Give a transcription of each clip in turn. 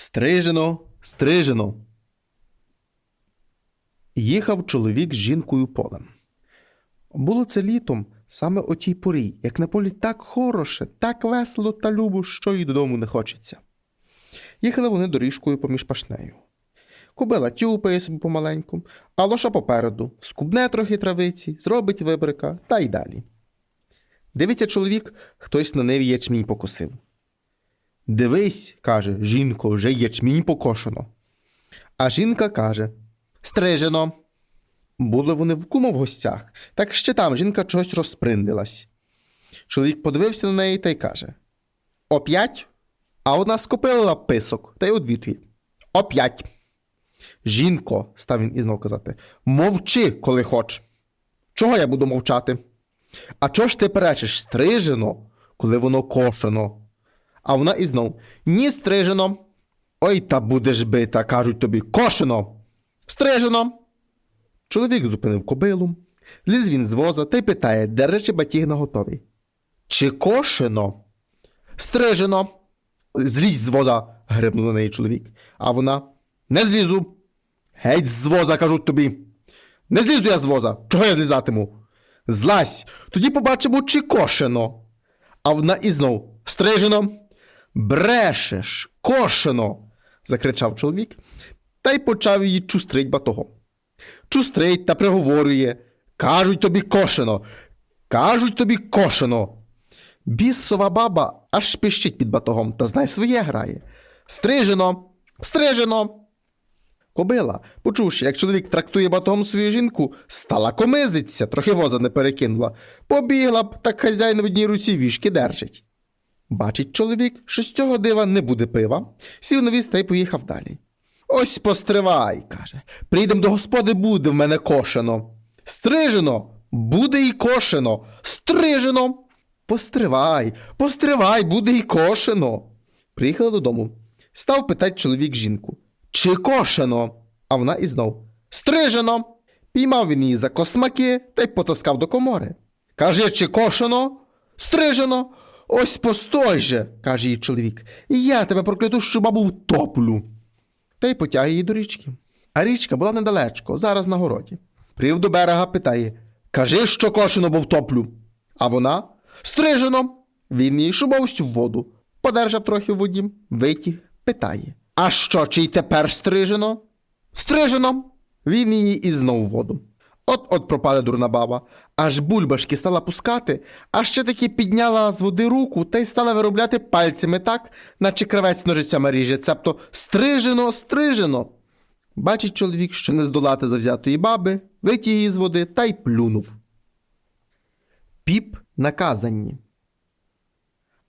Стрижено, стрижено. Їхав чоловік з жінкою полем. Було це літом, саме о тій порі, як на полі так хороше, так весело та любо, що й додому не хочеться. Їхали вони доріжкою поміж пашнею. Кобила тюпає собі помаленьку, а лоша попереду, скубне трохи травиці, зробить вибрика та й далі. Дивиться чоловік, хтось на ниві ячмінь покосив. Дивись, каже, жінко, вже ячмінь покошено. А жінка каже: Стрижено. Були вони в кума в гостях, так ще там жінка чогось розприндилась. Чоловік подивився на неї та й каже: Оп'ять? А вона скопила писок та й одвітує. Оп'ять. Жінко, став він ізнов казати, мовчи, коли хоч. Чого я буду мовчати? А чого ж ти перечиш стрижено, коли воно кошено? А вона і знов ні стрижено. Ой, та будеш бита, кажуть тобі, кошено. Стрижено. Чоловік зупинив кобилу, ліз він з воза та й питає, де речі батіг наготові. Чи кошено? Стрижено. Злізь з воза, грибнув на неї чоловік. А вона не злізу. Геть з воза, кажуть тобі. Не злізу я з воза. Чого я злізатиму? Злазь, тоді побачимо, чи кошено. А вона і знов стрижено. Брешеш, кошено. закричав чоловік, та й почав її чустрить батогом. Чустрить та приговорює. Кажуть тобі кошено. Кажуть тобі кошено. Бісова баба аж пищить під батогом та знай своє грає. Стрижено, стрижено. Кобила, почувши, як чоловік трактує батогом свою жінку, стала комизиться, трохи воза не перекинула. Побігла б, так хазяїн в одній руці вішки держить. Бачить чоловік, що з цього дива не буде пива, сів на віз та й поїхав далі. Ось постривай, каже. Прийдем до господи, буде в мене кошено. Стрижено, буде й кошено, стрижено. Постривай, постривай, буде й кошено. Приїхала додому. Став питать чоловік жінку. Чи кошено? А вона і знов. Стрижено. Піймав він її за космаки та й потаскав до комори. Каже, чи кошено? Стрижено. Ось постой же, каже їй чоловік. і Я тебе проклятущу бабу втоплю. Та й потяг її до річки. А річка була недалечко, зараз на городі. Привів до берега, питає Кажи, що кошено, бо втоплю. А вона стрижено. Він її шубовсть в воду. Подержав трохи в воді, витяг, питає. А що, чи й тепер стрижено? Стрижено. Він її і знов в воду. От-от пропала дурна баба, аж бульбашки стала пускати, а ще таки підняла з води руку та й стала виробляти пальцями так, наче кравець ножицями ріже, цебто стрижено, стрижено. Бачить чоловік, що не здолати завзятої баби, витяг її з води та й плюнув. Піп наказані.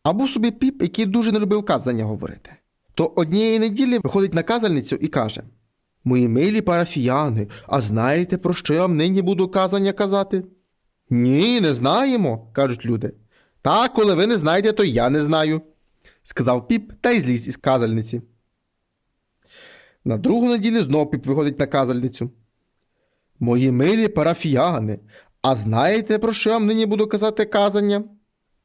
А був собі піп, який дуже не любив казання говорити. То однієї неділі виходить на казальницю і каже: Мої милі парафіяни, а знаєте, про що я вам нині буду казання казати? Ні, не знаємо, кажуть люди. Та, коли ви не знаєте, то я не знаю, сказав піп та й зліз із казальниці. На другу неділю знов піп виходить на казальницю. Мої милі парафіяни, а знаєте, про що я вам нині буду казати казання?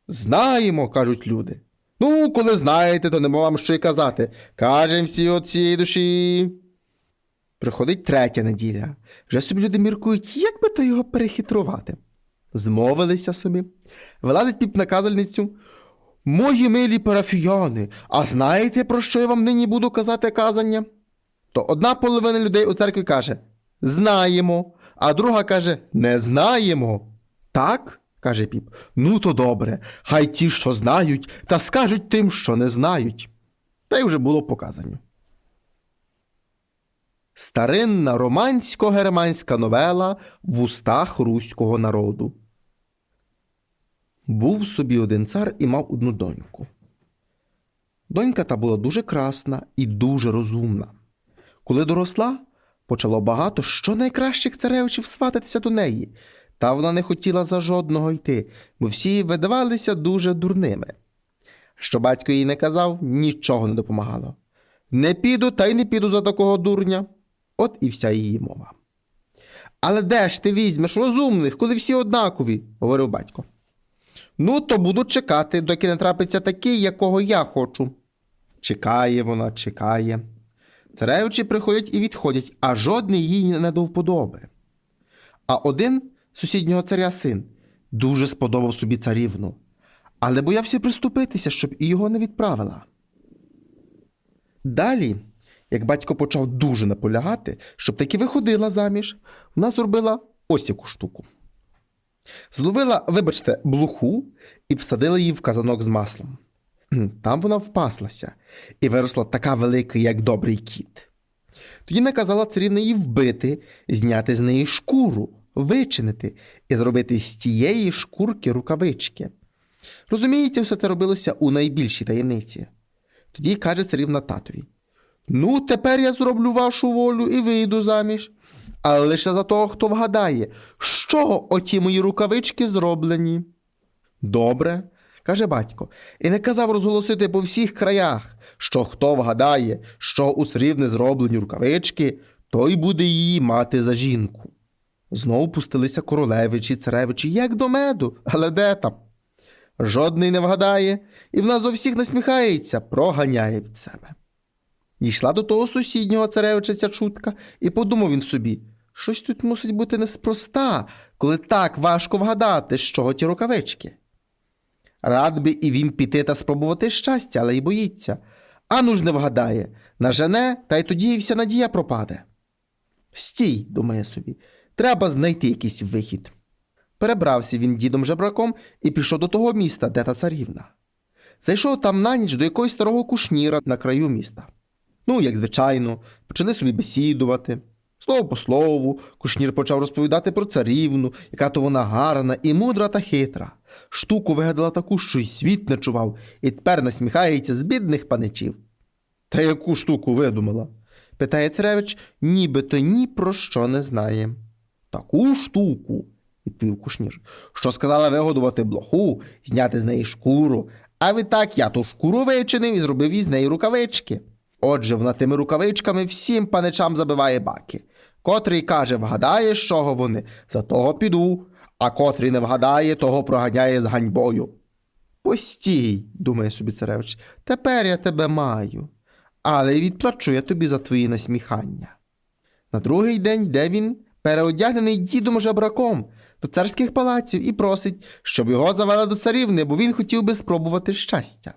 Знаємо, кажуть люди. Ну, коли знаєте, то нема вам що й казати. Кажем всі от цієї душі. Приходить третя неділя. Вже собі люди міркують, як би то його перехитрувати. Змовилися собі. Вилазить піп на казальницю. Мої милі парафіяни, а знаєте, про що я вам нині буду казати казання? То одна половина людей у церкві каже Знаємо, а друга каже Не знаємо. Так? каже піп. Ну, то добре. Хай ті, що знають, та скажуть тим, що не знають. Та й вже було показано. Старинна романсько-германська новела в устах руського народу. Був собі один цар і мав одну доньку. Донька та була дуже красна і дуже розумна. Коли доросла, почало багато що найкращих царевичів свататися до неї, та вона не хотіла за жодного йти, бо всі видавалися дуже дурними. Що батько їй не казав, нічого не допомагало. Не піду та й не піду за такого дурня. От і вся її мова. Але де ж ти візьмеш розумних, коли всі однакові, говорив батько. Ну, то буду чекати, доки не трапиться такий, якого я хочу. Чекає вона, чекає. Царевичі приходять і відходять, а жодний їй не до вподоби. А один сусіднього царя син дуже сподобав собі царівну, але боявся приступитися, щоб і його не відправила. Далі, як батько почав дуже наполягати, щоб таки виходила заміж, вона зробила ось яку штуку. Зловила, вибачте, блуху і всадила її в казанок з маслом. Там вона впаслася і виросла така велика, як добрий кіт. Тоді наказала царівна її вбити, зняти з неї шкуру, вичинити і зробити з тієї шкурки рукавички. Розуміється, все це робилося у найбільшій таємниці. Тоді каже царівна татові: Ну, тепер я зроблю вашу волю і вийду заміж. Але лише за того, хто вгадає, чого оті мої рукавички зроблені. Добре, каже батько, і не казав розголосити по всіх краях, що хто вгадає, що у срібне зроблені рукавички, той буде її мати за жінку. Знову пустилися королевичі, царевичі, як до меду, але де там? Жодний не вгадає, і вона зо всіх насміхається, проганяє від себе. Дійшла до того сусіднього царевича ця чутка, і подумав він собі, щось тут мусить бути неспроста, коли так важко вгадати, з чого ті рукавички. Рад би і він піти та спробувати щастя, але й боїться. Ану ж не вгадає, нажене, та й тоді і вся надія пропаде. Стій, думає собі, треба знайти якийсь вихід. Перебрався він дідом жебраком і пішов до того міста, де та царівна. Зайшов там на ніч до якогось старого кушніра на краю міста. Ну, як звичайно, почали собі бесідувати. Слово по слову, кушнір почав розповідати про царівну, яка то вона гарна і мудра та хитра. Штуку вигадала таку, що й світ не чував, і тепер насміхається з бідних паничів. Та яку штуку видумала? питає царевич, нібито ні про що не знає. Таку штуку, відповів кушнір, що сказала вигодувати блоху, зняти з неї шкуру, а відтак я ту шкуру вичинив і зробив із неї рукавички. Отже, вона тими рукавичками всім паничам забиває баки. Котрий каже, вгадає, з чого вони, за того піду, а котрий не вгадає, того проганяє з ганьбою. Постій, думає собі царевич, тепер я тебе маю, але відплачу я тобі за твої насміхання. На другий день йде він, переодягнений дідом жебраком, до царських палаців і просить, щоб його завели до царівни, бо він хотів би спробувати щастя.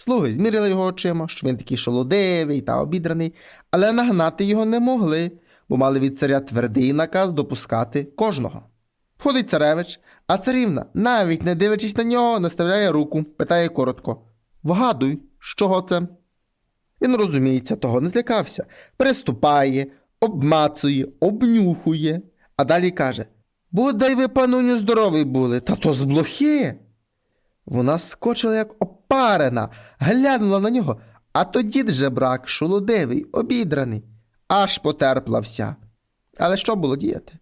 Слуги зміряли його очима, що він такий шолодивий та обідраний, але нагнати його не могли, бо мали від царя твердий наказ допускати кожного. Входить царевич, а царівна, навіть не дивлячись на нього, наставляє руку, питає коротко Вгадуй, з чого це? Він розуміється, того не злякався, переступає, обмацує, обнюхує, а далі каже Бодай ви, пануню, здоровий були, та то з блохи. Вона скочила, як опарена, глянула на нього, а то дід же брак, шолодивий, обідраний, аж потерпла вся. Але що було діяти?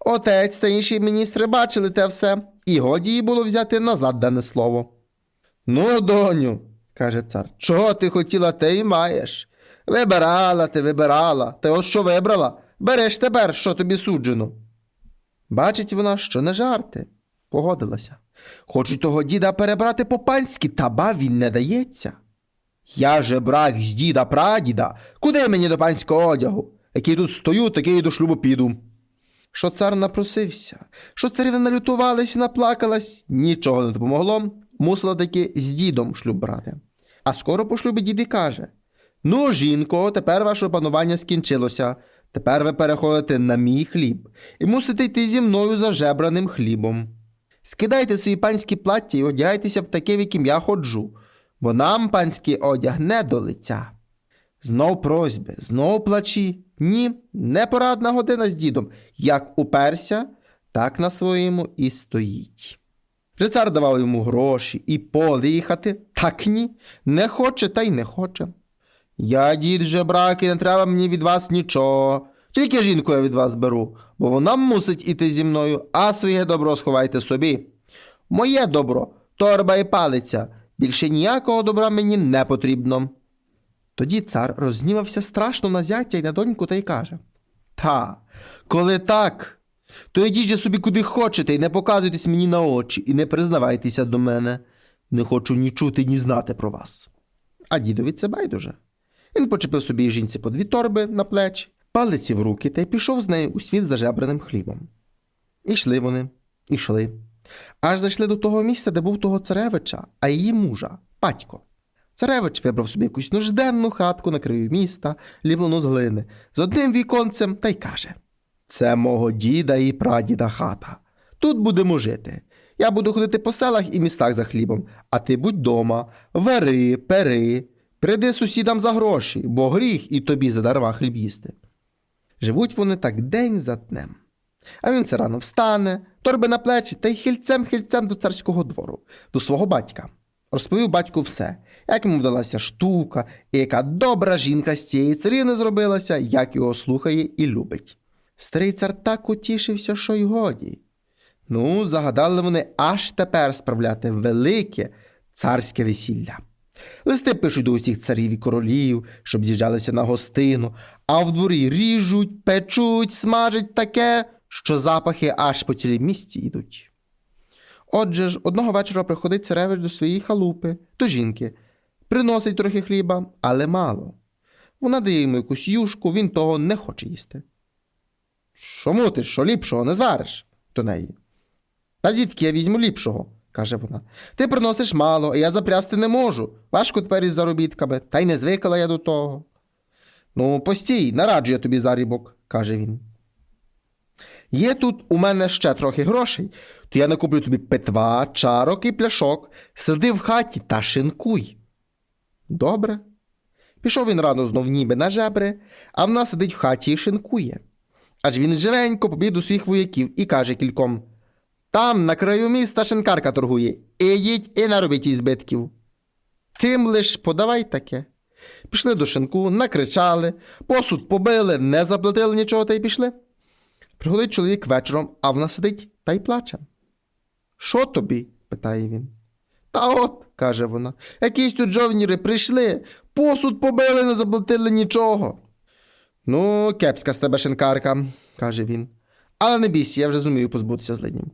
Отець та інші міністри бачили те все, і годі їй було взяти назад дане слово. Ну, доню, каже цар, чого ти хотіла, те й маєш. Вибирала ти, вибирала, та от що вибрала, береш тепер, що тобі суджено. Бачить вона, що не жарти. Погодилася. Хочуть того діда перебрати по-панськи, та ба він не дається. Я же брак з діда прадіда, куди мені до панського одягу? Який тут стою, такий і до шлюбу піду. Що цар напросився, що царівна налютувалась і наплакалась, нічого не допомогло, мусила таки з дідом шлюб брати. А скоро по шлюбі дід і каже: Ну, жінко, тепер ваше панування скінчилося. Тепер ви переходите на мій хліб і мусите йти зі мною за жебраним хлібом. Скидайте свої панські плаття і одягайтеся в таке, в яким я ходжу, бо нам панський одяг не до лиця. Знов просьби, знов плачі. Ні, непорадна година з дідом. Як уперся, так на своєму і стоїть. Вже цар давав йому гроші і поле їхати, так ні, не хоче та й не хоче. Я, дід же брак, і не треба мені від вас нічого. Тільки жінку я від вас беру, бо вона мусить іти зі мною, а своє добро сховайте собі. Моє добро, торба і палиця, більше ніякого добра мені не потрібно. Тоді цар рознівався страшно на зятя й на доньку та й каже Та, коли так, то йдіть же собі куди хочете і не показуйтесь мені на очі, і не признавайтеся до мене. Не хочу ні чути, ні знати про вас. а дідові це байдуже. Він почепив собі жінці по дві торби на плечі, палиці в руки та й пішов з нею у світ за хлібом. І йшли вони, ішли. Аж зайшли до того місця, де був того царевича, а її мужа, батько. Царевич вибрав собі якусь нужденну хатку на краю міста, лівлену з глини, з одним віконцем та й каже: Це мого діда і прадіда хата. Тут будемо жити. Я буду ходити по селах і містах за хлібом, а ти будь дома, вари, пери, приди сусідам за гроші, бо гріх і тобі задарма хліб їсти. Живуть вони так день за днем. А він це рано встане, торби на плечі та й хильцем-хильцем до царського двору, до свого батька. Розповів батьку все, як йому вдалася штука, і яка добра жінка з цієї царівни зробилася, як його слухає і любить. Старий цар так утішився, що й годі. Ну, загадали вони аж тепер справляти велике царське весілля. Листи пишуть до усіх царів і королів, щоб з'їжджалися на гостину, а в дворі ріжуть, печуть, смажать таке, що запахи аж по цілій місті йдуть. Отже ж, одного вечора приходить царевич до своєї халупи, до жінки, приносить трохи хліба, але мало. Вона дає йому якусь юшку, він того не хоче їсти. Чому ти що ліпшого не звариш? до неї. Та звідки я візьму ліпшого, каже вона. Ти приносиш мало, а я запрясти не можу. Важко тепер із заробітками, та й не звикла я до того. Ну, постій, нараджу я тобі зарібок, каже він. Є тут у мене ще трохи грошей, то я накуплю тобі питва, чарок і пляшок, сиди в хаті та шинкуй. Добре. Пішов він рано знов ніби на жебри, а вона сидить в хаті і шинкує. Аж він живенько побіг до своїх вояків і каже кільком Там, на краю міста, шинкарка торгує. Ідіть і наробіть їй збитків. Тим лиш подавай таке. Пішли до шинку, накричали, посуд побили, не заплатили нічого та й пішли. Приходить чоловік вечором, а вона сидить та й плаче. Що тобі? питає він. Та от, каже вона, якісь тут жовніри прийшли, посуд побили, не заплатили нічого. Ну, кепська з тебе шинкарка, каже він. Але не бійся, я вже зумію позбутися злиднів.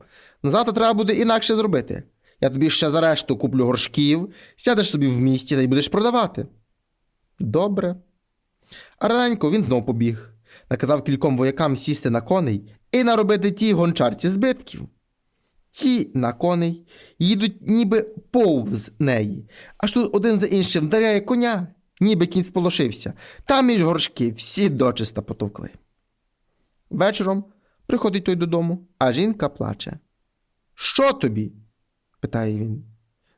Назавтра треба буде інакше зробити. Я тобі ще за решту куплю горшків, сядеш собі в місті та й будеш продавати. Добре. А раненько він знов побіг, наказав кільком воякам сісти на коней і наробити ті гончарці збитків. Ті на коней їдуть ніби повз неї, аж тут один за іншим вдаряє коня, ніби кінь сполошився, там між горшки всі дочиста потовкли. Вечором приходить той додому, а жінка плаче. Що тобі? питає він.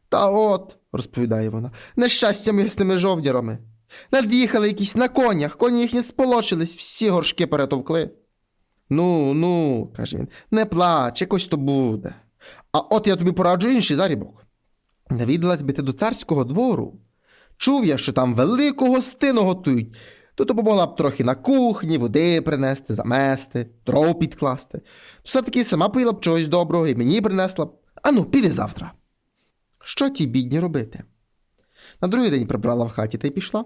Та от, розповідає вона, нещастя ми з тими жовдярами. Над'їхали якісь на конях, коні їхні сполочились, всі горшки перетовкли. Ну, ну, каже він, не плач, якось то буде. А от я тобі пораджу інший зарібок. Навідалась би ти до царського двору. Чув я, що там велику гостину готують, то допомогла б трохи на кухні, води принести, замести, дров підкласти. То все-таки сама поїла б чогось доброго і мені принесла б. Ану, піди завтра. Що ті бідні робити? На другий день прибрала в хаті та й пішла.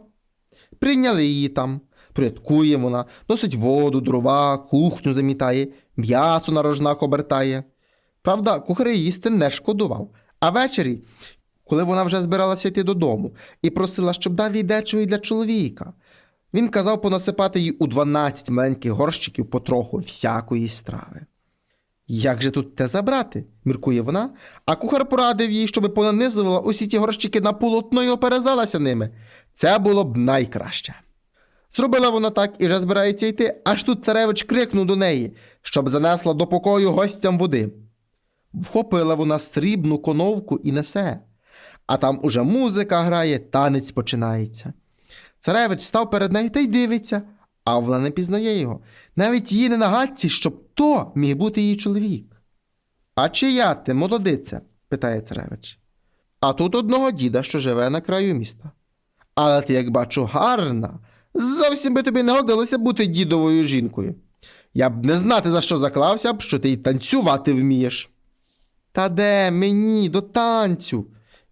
Прийняли її там, порядкує вона, носить воду, дрова, кухню замітає, м'ясо на рожнах обертає. Правда, кухар їсти не шкодував. А ввечері, коли вона вже збиралася йти додому і просила, щоб дав їй дечого й для чоловіка, він казав понасипати їй у 12 маленьких горщиків потроху всякої страви. Як же тут те забрати? міркує вона, а кухар порадив їй, щоби понанизувала усі ті горщики на полотно і оперезалася ними. Це було б найкраще. Зробила вона так і вже збирається йти, аж тут царевич крикнув до неї, щоб занесла до покою гостям води. Вхопила вона срібну коновку і несе, а там уже музика грає, танець починається. Царевич став перед нею та й дивиться, а вона не пізнає його. Навіть їй не нагадці, щоб то міг бути її чоловік. А чия ти, молодиця? питає царевич. А тут одного діда, що живе на краю міста. Але ти, як бачу, гарна. Зовсім би тобі не годилося бути дідовою жінкою. Я б не знати, за що заклався б, що ти й танцювати вмієш. Та де мені до танцю?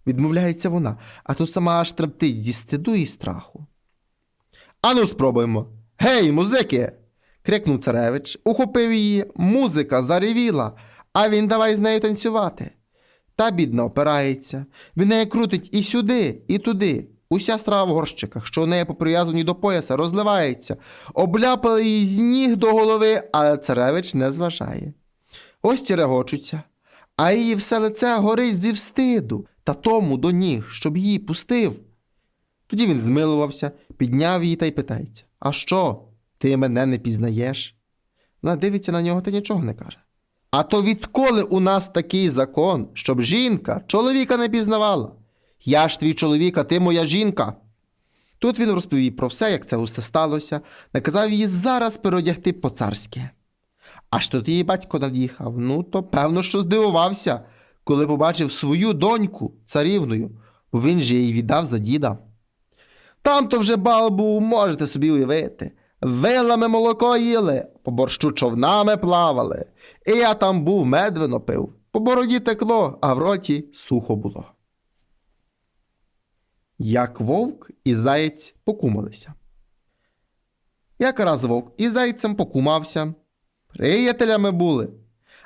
відмовляється вона, а тут сама аж трептить зі стиду і страху. Ану, спробуємо. Гей, музики! крикнув царевич, ухопив її, музика заревіла, а він давай з нею танцювати. Та бідна опирається, він неї крутить і сюди, і туди. Уся страва в горщиках, що у неї поприв'язані до пояса, розливається, обляпали її з ніг до голови, але царевич не зважає. Ось регочуться, а її все лице горить зі встиду та тому до ніг, щоб її пустив. Тоді він змилувався, підняв її та й питається: А що, ти мене не пізнаєш? Вона дивиться на нього та нічого не каже. А то відколи у нас такий закон, щоб жінка чоловіка не пізнавала? Я ж твій чоловік, а ти моя жінка. Тут він розповів про все, як це усе сталося, наказав її зараз переодягти по-царськи. Аж тут її батько над'їхав. Ну, то певно, що здивувався, коли побачив свою доньку царівною, бо він же її віддав за діда. Там то вже бал був, можете собі уявити. Вилами молоко їли, по борщу човнами плавали. І я там був, медвино пив. По бороді текло, а в роті сухо було. Як вовк і заєць покумалися. Як раз вовк із зайцем покумався. Приятелями були.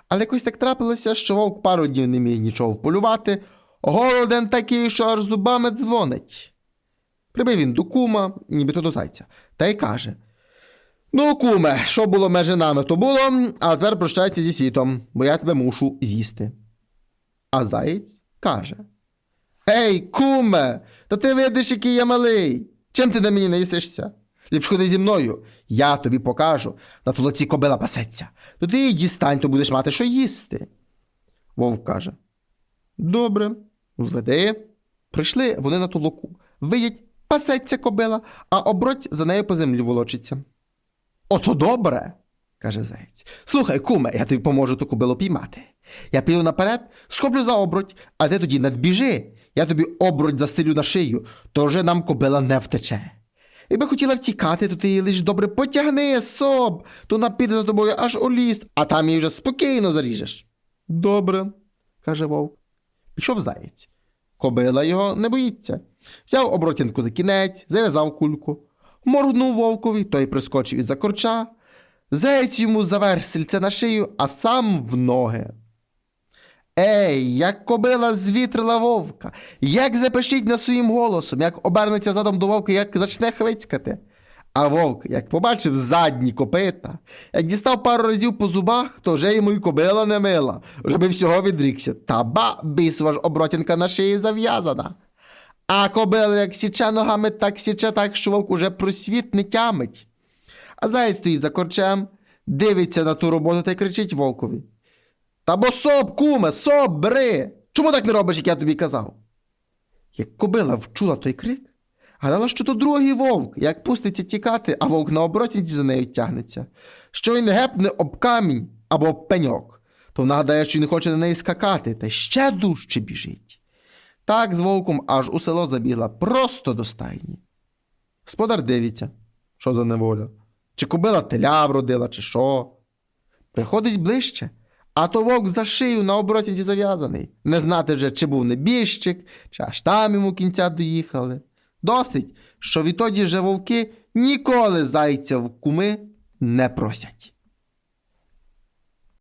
Але якось так трапилося, що вовк пару днів не міг нічого вполювати, голоден такий, що аж зубами дзвонить. Прибив він до кума, нібито до зайця, та й каже: Ну, куме, що було межи нами, то було, а тепер прощайся зі світом, бо я тебе мушу з'їсти. А заєць каже: Ей, куме, та ти видиш, який я малий. Чим ти на мені не їсишся? Ліпш ходи зі мною, я тобі покажу, на толоці кобила пасеться. То ти її дістань, то будеш мати що їсти. Вовк каже: Добре, веди. Прийшли вони на толоку. Видять, пасеться кобила, а оброть за нею по землі волочиться. Ото добре, каже заєць. Слухай, куме, я тобі поможу ту кобилу піймати. Я піду наперед, схоплю за оброть, а ти тоді надбіжи. Я тобі оброть застелю на шию, то вже нам кобила не втече. Якби хотіла втікати, то ти її лиш добре потягни, соб, то вона піде за тобою аж у ліс, а там її вже спокійно заріжеш. Добре, каже вовк. Пішов заєць. Кобила його не боїться. Взяв обротянку за кінець, зав'язав кульку, моргнув вовкові, той прискочив із за корча, заєць йому заверх сільце на шию, а сам в ноги. Ей, як кобила звітрила вовка, як запишіть на своїм голосом, як обернеться задом до вовка, як зачне хвицькати. А вовк, як побачив задні копита, як дістав пару разів по зубах, то вже йому й кобила не мила, вже би всього відрікся. Та ба, бісова ж обротянка на шиї зав'язана. А кобила, як січе ногами, так січе так, що вовк уже просвіт не тямить. А заєць стоїть за корчем, дивиться на ту роботу та й кричить вовкові. Та бо соп, куме, соп, бери! Чому так не робиш, як я тобі казав? Як кобила вчула той крик, гадала, що то другий вовк, як пуститься тікати, а вовк на оброті за нею тягнеться. Що він гепне об камінь або об пеньок, то вона гадає, що він хоче на неї скакати, та ще дужче біжить. Так з вовком аж у село забігла просто до стайні. Господар дивиться, що за неволя. Чи кобила теля вродила, чи що. Приходить ближче, а то вовк за шию на оброці зав'язаний. Не знати вже, чи був небіжчик, чи аж там йому кінця доїхали. Досить, що відтоді вже вовки ніколи зайця в куми не просять.